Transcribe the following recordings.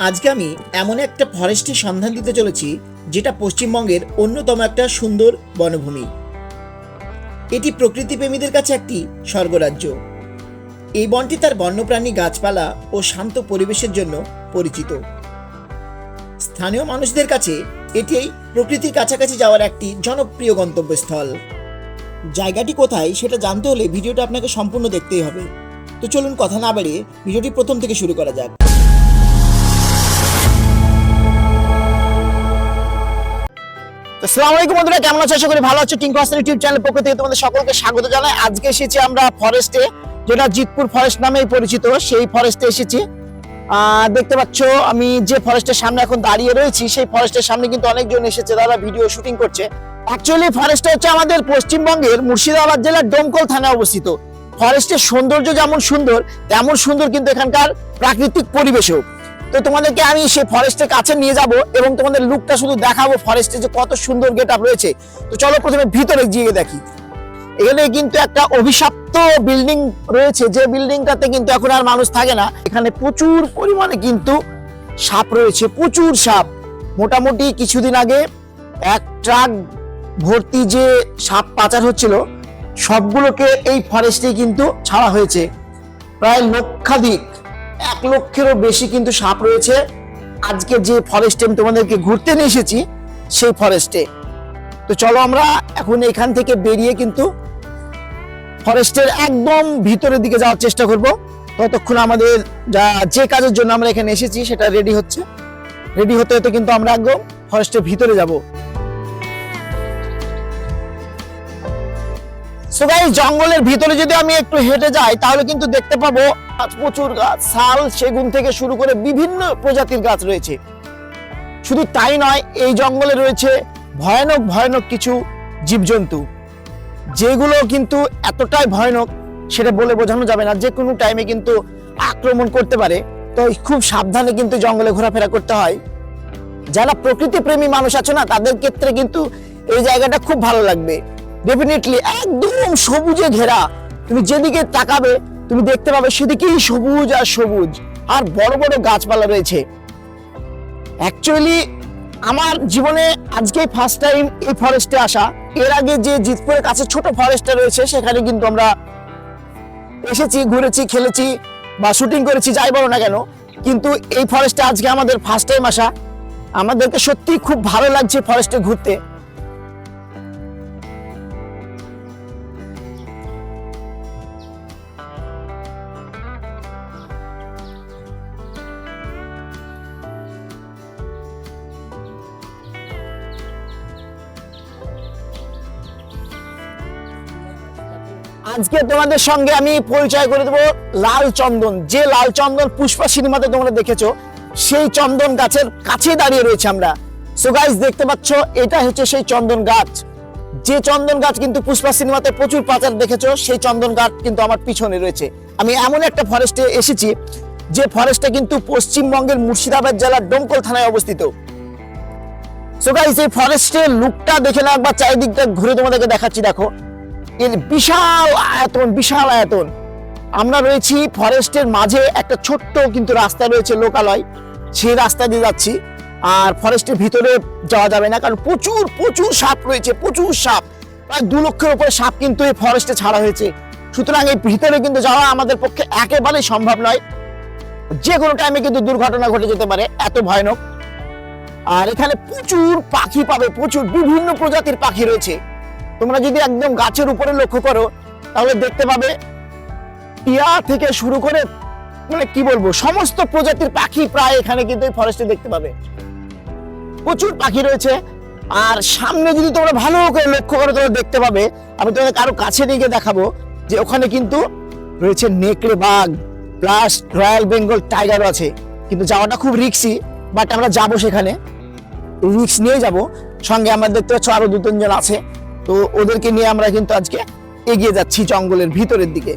আজকে আমি এমন একটা ফরেস্টের সন্ধান দিতে চলেছি, যেটা পশ্চিমবঙ্গের অন্যতম একটা সুন্দর বনভূমি। এটি প্রকৃতি প্রেমীদের কাছে একটি স্বর্গরাজ্য। এই বনটি তার বন্যপ্রাণী গাছপালা ও শান্ত পরিবেশের জন্য পরিচিত। স্থানীয় মানুষদের কাছে এটি প্রকৃতির কাছাকাছি যাওয়ার একটি জনপ্রিয় গন্তব্যস্থল। জায়গাটি কোথায় সেটা জানতে হলে ভিডিওটা আপনাকে সম্পূর্ণ দেখতেই হবে। তো চলুন কথা না বাড়িয়ে ভিডিওটি প্রথম থেকে শুরু করা যাক। আসসালামু কেমন ভালো আছো। চ্যানেল সকলকে স্বাগত আজকে এসেছি আমরা ফরেস্টে যেটা জিতপুর ফরেস্ট নামেই পরিচিত, সেই ফরেস্টে এসেছি। দেখতে পাচ্ছ, আমি যে ফরেস্টের সামনে এখন দাঁড়িয়ে রয়েছি, সেই ফরেস্টের সামনে কিন্তু অনেকজন এসেছে, তারা ভিডিও শুটিং করছে। অ্যাকচুয়ালি ফরেস্টটা হচ্ছে আমাদের পশ্চিমবঙ্গের মুর্শিদাবাদ জেলার ডোমকল থানায় অবস্থিত। ফরেস্টের সৌন্দর্য যেমন সুন্দর, তেমন সুন্দর কিন্তু এখানকার প্রাকৃতিক পরিবেশও। তো তোমাদেরকে আমি সেই ফরেস্টের কাছে নিয়ে যাব এবং তোমাদের লুকটা শুধু দেখাবো ফরেস্টে যে কত সুন্দর গেট আপ রয়েছে। তো চলো প্রথমে ভিতরে গিয়ে দেখি। এখানে কিন্তু একটা অভিশপ্ত বিল্ডিং রয়েছে, যে বিল্ডিংটাতে কিন্তু এখন আর মানুষ থাকে না। এখানে প্রচুর পরিমাণে কিন্তু সাপ রয়েছে, প্রচুর সাপ। মোটামুটি কিছুদিন আগে এক ট্রাক ভর্তি যে সাপ পাচার হচ্ছিল, সবগুলোকে এই ফরেস্টে কিন্তু ছাড়া হয়েছে। প্রায় লক্ষাধিক এক লক্ষেরও বেশি কিন্তু সাপ রয়েছে। আজকে যে ফরেস্টে আমি তোমাদেরকে ঘুরতে নিয়ে এসেছি, সেই ফরেস্টে তো চলো আমরা এখন এখান থেকে বেরিয়ে কিন্তু ফরেস্টের একদম ভিতরের দিকে যাওয়ার চেষ্টা করব। ততক্ষণ আমাদের যা, যে কাজের জন্য আমরা এখানে এসেছি, সেটা রেডি হচ্ছে। রেডি হতে হতে কিন্তু আমরা একদম ফরেস্টের ভিতরে যাব। সো গাইস জঙ্গলের ভিতরে যদি আমি একটু হেঁটে যাই, তাহলে কিন্তু দেখতে পাবো গাছ প্রচুর গাছ, শাল, সেগুন থেকে শুরু করে বিভিন্ন প্রজাতির গাছ রয়েছে। শুধু তাই নয়, এই জঙ্গলে রয়েছে ভয়ানক ভয়ানক কিছু জীবজন্তু, যেগুলো কিন্তু এতটাই ভয়ানক, সেটা বলে বোঝানো যাবে না, যে কোনো টাইমে কিন্তু আক্রমণ করতে পারে। তো খুব সাবধানে কিন্তু জঙ্গলে ঘোরাফেরা করতে হয়। যারা প্রকৃতি প্রেমী মানুষ আছে না, তাদের ক্ষেত্রে কিন্তু এই জায়গাটা খুব ভালো লাগবে। ডেফিনেটলি একদম সবুজে ঘেরা। তুমি যেদিকে তাকাবে, তুমি দেখতে পাবে সেদিকেই সবুজ আর সবুজ। আর বড় বড় গাছপালা রয়েছে। অ্যাকচুয়ালি আমার জীবনে আজকে ফার্স্ট টাইম এই ফরেস্টে আসা। এর আগে যে জিতপুরের কাছে ছোট ফরেস্টটা রয়েছে, সেখানে কিন্তু আমরা এসেছি, ঘুরেছি, খেলেছি বা শুটিং করেছি, যাই বলো না কেন। কিন্তু এই ফরেস্টে আজকে আমাদের ফার্স্ট টাইম আসা। আমাদেরকে সত্যি খুব ভালো লাগছে ফরেস্টে ঘুরতে। আজকে তোমাদের সঙ্গে আমি পরিচয় করে দেবো লাল চন্দন। যে লাল চন্দন পুষ্পা সিনেমাতে তোমরা দেখেছ, সেই চন্দন গাছের কাছে দাঁড়িয়ে রয়েছে আমরা। সো গাইস দেখতে পাচ্ছ, এটা হচ্ছে সেই চন্দন গাছ। যে চন্দন গাছ কিন্তু পুষ্পা সিনেমাতে প্রচুর পাচার দেখেছ, সেই চন্দন গাছ কিন্তু আমার পিছনে রয়েছে। আমি এমন একটা ফরেস্টে এসেছি, যে ফরেস্টটা কিন্তু পশ্চিমবঙ্গের মুর্শিদাবাদ জেলার ডোমকল থানায় অবস্থিত। সো গাইস এই ফরেস্টের লুকটা দেখে না একবার চারিদিকটা ঘুরে তোমাদেরকে দেখাচ্ছি, দেখো। এর বিশাল আয়তন বিশাল আয়তন। আমরা রয়েছি ফরেস্টের মাঝে, একটা ছোট্ট কিন্তু রাস্তা রয়েছে লোকালয়। সেই রাস্তা দিয়ে যাচ্ছি। আর ফরেস্টের ভিতরে যাওয়া যাবে না, কারণ প্রচুর প্রচুর সাপ রয়েছে, প্রচুর সাপ। প্রায় দু লক্ষের উপরে সাপ কিন্তু এই ফরেস্টে ছাড়া হয়েছে। সুতরাং এই ভিতরে কিন্তু যাওয়া আমাদের পক্ষে একেবারেই সম্ভব নয়। যে কোনো টাইমে কিন্তু দুর্ঘটনা ঘটে যেতে পারে, এত ভয়ানক। আর এখানে প্রচুর পাখি পাবে, প্রচুর বিভিন্ন প্রজাতির পাখি রয়েছে। তোমরা যদি একদম গাছের উপরে লক্ষ্য করো, তাহলে দেখতে পাবে টিয়া থেকে শুরু করে মানে কি বলব, সমস্ত প্রজাতির পাখি প্রায় এখানে কিন্তু ফরেস্টে দেখতে পাবে। প্রচুর পাখি রয়েছে। আর সামনে যদি তোমরা ভালো করে লক্ষ্য করো তোমরা দেখতে পাবে, আমি তোমাদের কারও কাছে নিয়ে গিয়ে দেখাবো যে ওখানে কিন্তু রয়েছে নেকড়ে বাঘ প্লাস রয়্যাল বেঙ্গল টাইগারও আছে। কিন্তু যাওয়াটা খুব রিক্সি বাট আমরা যাব সেখানে। রিক্স নিয়ে যাব। সঙ্গে আমরা দেখতে পাচ্ছ আরও দু তিনজন আছে। তো ওদেরকে নিয়ে আমরা কিন্তু আজকে এগিয়ে যাচ্ছি জঙ্গলের ভিতরের দিকে।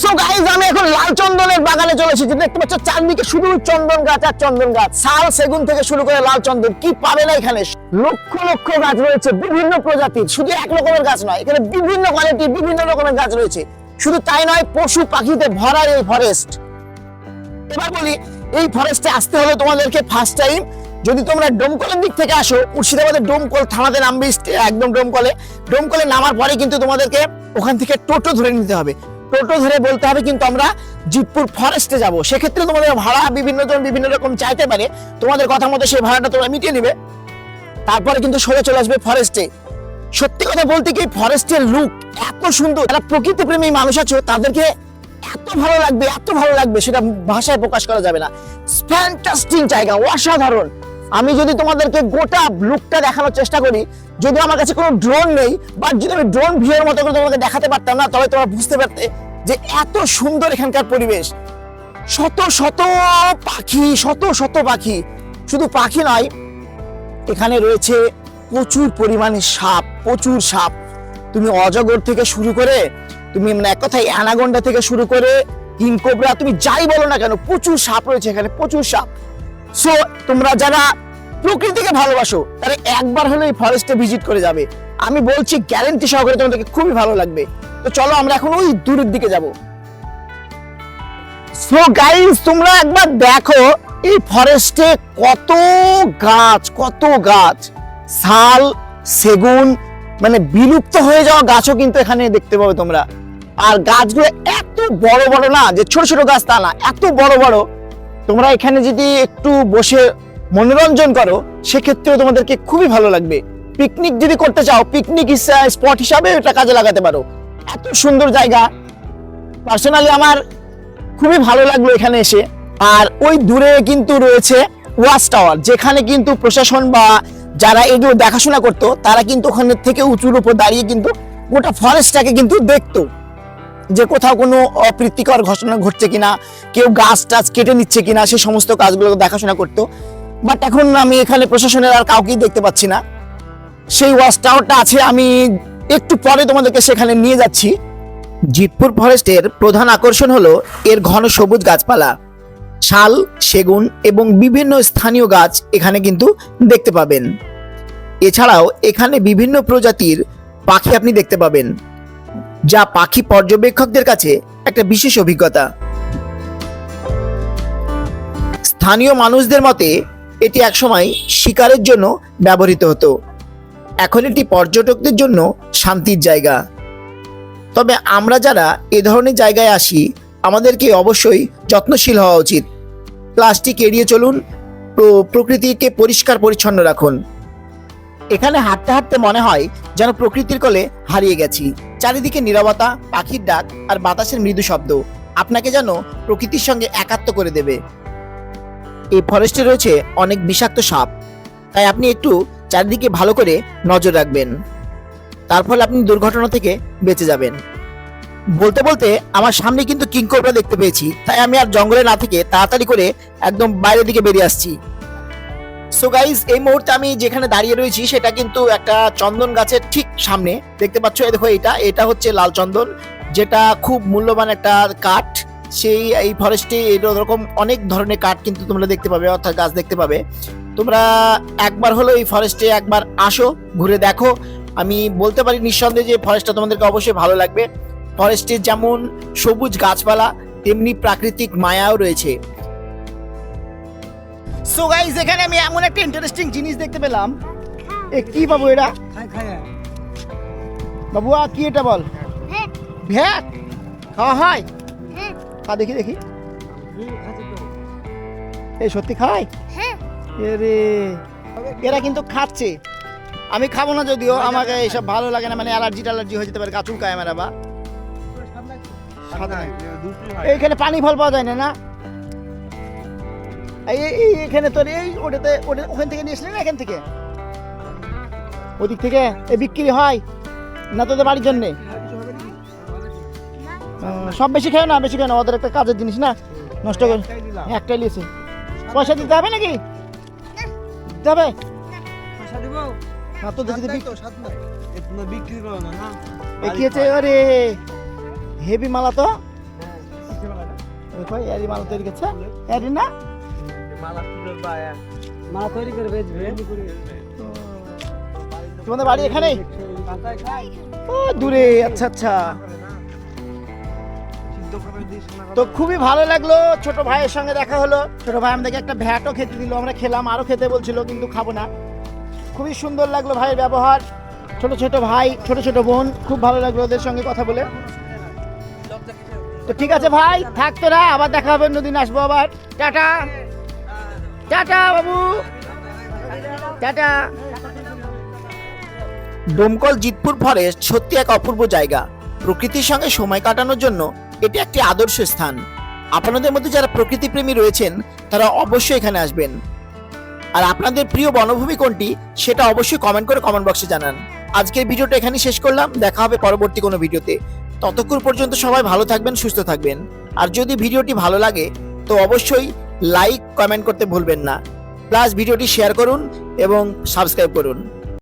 সো গাইজ আমি এখন লাল চন্দনের বাগানে চলে এসেছি। দেখতে পাচ্ছ, চারদিকে শুধু চন্দন গাছ আর চন্দন গাছ। শাল সেগুন থেকে শুরু করে লাল চন্দন, কি পাবে না এখানে? লক্ষ লক্ষ গাছ রয়েছে, বিভিন্ন প্রজাতির। শুধু এক রকমের গাছ নয়, এখানে বিভিন্ন কোয়ালিটির বিভিন্ন রকমের গাছ রয়েছে। শুধু তাই নয়, পশু পাখিতে ভরা এই ফরেস্ট এবার বলি, এই ফরেস্টে আসতে হলে তোমাদেরকে ফার্স্ট টাইম যদি তোমরা ডোমকলের দিক থেকে আসো, মুর্শিদাবাদের ডোমকল থানাতে নামবে একদম ডোমকলে। ডোমকলে নামার পরে কিন্তু তোমাদেরকে ওখান থেকে টোটো ধরে নিতে হবে। টোটো ধরে বলতে হবে কিন্তু আমরা জিতপুর ফরেস্টে যাব। সেক্ষেত্রে তোমাদের ভাড়া বিভিন্ন জন বিভিন্ন রকম চাইতে পারে। তোমাদের কথা মতো সেই ভাড়াটা তোমরা মিটিয়ে নিবে। তারপরে কিন্তু সোজা চলে আসবে ফরেস্টে সত্যি কথা বলতে কি ফরেস্টের লুক এত সুন্দর। যারা প্রকৃতি প্রেমী মানুষ আছো, তাদেরকে এত ভালো লাগবে, এত ভালো লাগবে, সেটা ভাষায় প্রকাশ করা যাবে না। ফ্যান্টাস্টিক জায়গা, অসাধারণ। আমি যদি তোমাদেরকে গোটা লুকটা দেখানোর চেষ্টা করি, যদি আমার কাছে কোনো ড্রোন নেই, বা যদি আমি ড্রোন ভিউর মতো করে তোমাকে দেখাতে পারতাম না তবে তোমরা বুঝতে পারতে যে এত সুন্দর এখানকার পরিবেশ। শত শত পাখি, শত শত পাখি। শুধু পাখি নয়, এখানে রয়েছে প্রচুর পরিমাণে সাপ, প্রচুর সাপ। তুমি অজগর থেকে শুরু করে, তুমি মানে এক কথায় অ্যানাগন্ডা থেকে শুরু করে, কিংকোবরা, তুমি যাই বলো না কেন, প্রচুর সাপ রয়েছে এখানে, প্রচুর সাপ। সো তোমরা যারা প্রকৃতিকে ভালোবাসো, তারা একবার হলে এই ফরেস্টে ভিজিট করে যাবে। আমি বলছি গ্যারেন্টি সহকারে তোমাদেরকে খুবই ভালো লাগবে। তো চলো, আমরা এখন ওই দূরের দিকে যাব। সো গাইস তোমরা একবার দেখো, এই ফরেস্টে কত গাছ কত গাছ। শাল, সেগুন মানে বিলুপ্ত হয়ে যাওয়া গাছও কিন্তু এখানে দেখতে পাবে তোমরা। আর গাছগুলো এত বড় বড় না, যে ছোট ছোট গাছ তা না, এত বড় বড়। তোমরা এখানে যদি একটু বসে মনোরঞ্জন করো, সেক্ষেত্রেও তোমাদেরকে খুবই ভালো লাগবে। পিকনিক যদি করতে চাও, পিকনিক স্পট হিসাবে এটা কাজে লাগাতে পারো। এত সুন্দর জায়গা। পার্সোনালি আমার খুবই ভালো লাগল এখানে এসে। আর ওই দূরে কিন্তু রয়েছে ওয়াচ টাওয়ার, যেখানে কিন্তু প্রশাসন বা যারা এগুলো দেখাশোনা করতো, তারা কিন্তু ওখানে থেকে উঁচুর উপর দাঁড়িয়ে কিন্তু গোটা ফরেস্টটাকে কিন্তু দেখতো। যে কোথাও কোনো অপ্রীতিকর ঘটনা ঘটছে কিনা, কেউ গাছ টাছ কেটে নিচ্ছে কিনা সেই সমস্ত কাজগুলো দেখাশোনা করতো। বাট এখন আমি এখানে প্রশাসনের আর কাউকেই দেখতে পাচ্ছি না। সেই ওয়াচ টাওয়ারটা আছে, আমি একটু পরে তোমাদেরকে সেখানে নিয়ে যাচ্ছি। জিতপুর ফরেস্টের প্রধান আকর্ষণ হলো এর ঘন সবুজ গাছপালা। শাল, সেগুন এবং বিভিন্ন স্থানীয় গাছ এখানে কিন্তু দেখতে পাবেন। এছাড়াও এখানে বিভিন্ন প্রজাতির পাখি আপনি দেখতে পাবেন। যা পাখি পর্যবেক্ষকদের কাছে একটা বিশেষ অভিজ্ঞতা। স্থানীয় মানুষদের মতে, এটি একসময় শিকারের জন্য ব্যবহৃত হতো। এখন এটি পর্যটকদের জন্য শান্তির জায়গা। তবে আমরা যারা এ ধরনের জায়গায় আসি, আমাদেরকে অবশ্যই যত্নশীল হওয়া উচিত। প্লাস্টিক এড়িয়ে চলুন, প্র- প্রকৃতিকে পরিষ্কার পরিচ্ছন্ন রাখুন। এখানে হাঁটতে হাঁটতে মনে হয় যেন প্রকৃতির কোলে হারিয়ে গেছি। চারিদিকে নীরবতা, পাখির ডাক আর বাতাসের মৃদু শব্দ। আপনাকে যেন প্রকৃতির সঙ্গে একাত্ম করে দেবে। এই ফরেস্টে রয়েছে অনেক বিষাক্ত সাপ। তাই আপনি একটু চারিদিকে ভালো করে নজর রাখবেন। তার ফলে আপনি দুর্ঘটনা থেকে বেঁচে যাবেন। বলতে বলতে আমার সামনে কিন্তু কিংকোবরা দেখতে পেয়েছি। তাই আমি আর জঙ্গলে না থেকে তাড়াতাড়ি করে একদম বাইরের দিকে বেরিয়ে আসছি। সো গাইজ এই মুহূর্তে আমি যেখানে দাঁড়িয়ে রয়েছি, সেটা কিন্তু একটা চন্দন গাছের ঠিক সামনে। দেখতে পাচ্ছ দেখো এটা। এটা হচ্ছে লাল চন্দন, যেটা খুব মূল্যবান একটা কাঠ। সেই, এই ফরেস্টে এরকম অনেক ধরনের কাঠ কিন্তু তোমরা দেখতে পাবে, অর্থাৎ গাছ দেখতে পাবে। তোমরা একবার হলো এই ফরেস্টে একবার আসো, ঘুরে দেখো। আমি বলতে পারি নিঃসন্দেহে যে ফরেস্টটা তোমাদেরকে অবশ্যই ভালো লাগবে। ফরেস্টের যেমন সবুজ গাছপালা, তেমনি প্রাকৃতিক মায়াও রয়েছে। সো গাইস এখানে আমি এমন একটা ইন্টারেস্টিং জিনিস দেখতে পেলাম। এ কি বাবু এটা বাবু আ কি এটা বল? হ্যাঁ ভ্যাট? খাওয়া হয় হ্যাঁ। খা দেখি দেখি। এই সত্যি খায়? হ্যাঁ। এরে এরা কিন্তু খাচ্ছে। আমি খাব না যদিও আমাকে এইসব ভালো লাগে না মানে অ্যালার্জি ট্যালার্জি হয়ে যেতে পারে গাছুল কায় আমার নাই। এইখানে পানি ফল পাওয়া যায় না না? এই এখানে তোর এই ওটাতে ওটা ওখান থেকে নিয়েছিলি না এখান থেকে? ওদিক থেকে? এই বিক্রি হয়? না তোদের বাড়ির জন্যে? সব বেশি খেয়ে না বেশি খেয়ে না ওদের একটা কাজের জিনিস না? নষ্ট করে একটাই লিয়েছে পয়সা দিতে হবে নাকি? দিতে হবে? না তো দেখি বিক্রি করো না এ আরে হেভি মালা তো? এরি মালা। তৈরি করছে? এরি না? মালা তৈরি করে বেচবে। তোমাদের বাড়ি এখানে ও দূরে আচ্ছা আচ্ছা। তো খুবই ভালো লাগল ছোট ভাইয়ের সঙ্গে দেখা হলো। ছোট ভাই আমাদেরকে একটা ভ্যাটও খেতে দিল আমরা খেলাম আরও খেতে বলছিল কিন্তু খাব না। খুবই সুন্দর লাগল ভাইয়ের ব্যবহার। ছোট ছোট ভাই ছোট ছোট বোন খুব ভালো লাগল ওদের সঙ্গে কথা বলে। তো ঠিক আছে ভাই থাক তোরা আবার দেখা হবে অন্যদিন আসব আবার। টাটা। টাটা, বাবু। টাটা। ডোমকল জিতপুর ফরেস্ট সত্যি এক অপূর্ব জায়গা। প্রকৃতির সঙ্গে সময় কাটানোর জন্য এটি একটি আদর্শ স্থান। আপনাদের মধ্যে যারা প্রকৃতি প্রেমী রয়েছেন, তারা অবশ্যই এখানে আসবেন। আর আপনাদের প্রিয় বনভূমি কোনটি, সেটা অবশ্যই কমেন্ট করে কমেন্ট বক্সে জানান। আজকের ভিডিওটা এখানেই শেষ করলাম। দেখা হবে পরবর্তী কোনো ভিডিওতে। ততক্ষণ পর্যন্ত সবাই ভালো থাকবেন, সুস্থ থাকবেন। আর যদি ভিডিওটি ভালো লাগে, তো অবশ্যই লাইক কমেন্ট করতে ভুলবেন না। প্লাস ভিডিওটি শেয়ার করুন এবং সাবস্ক্রাইব করুন।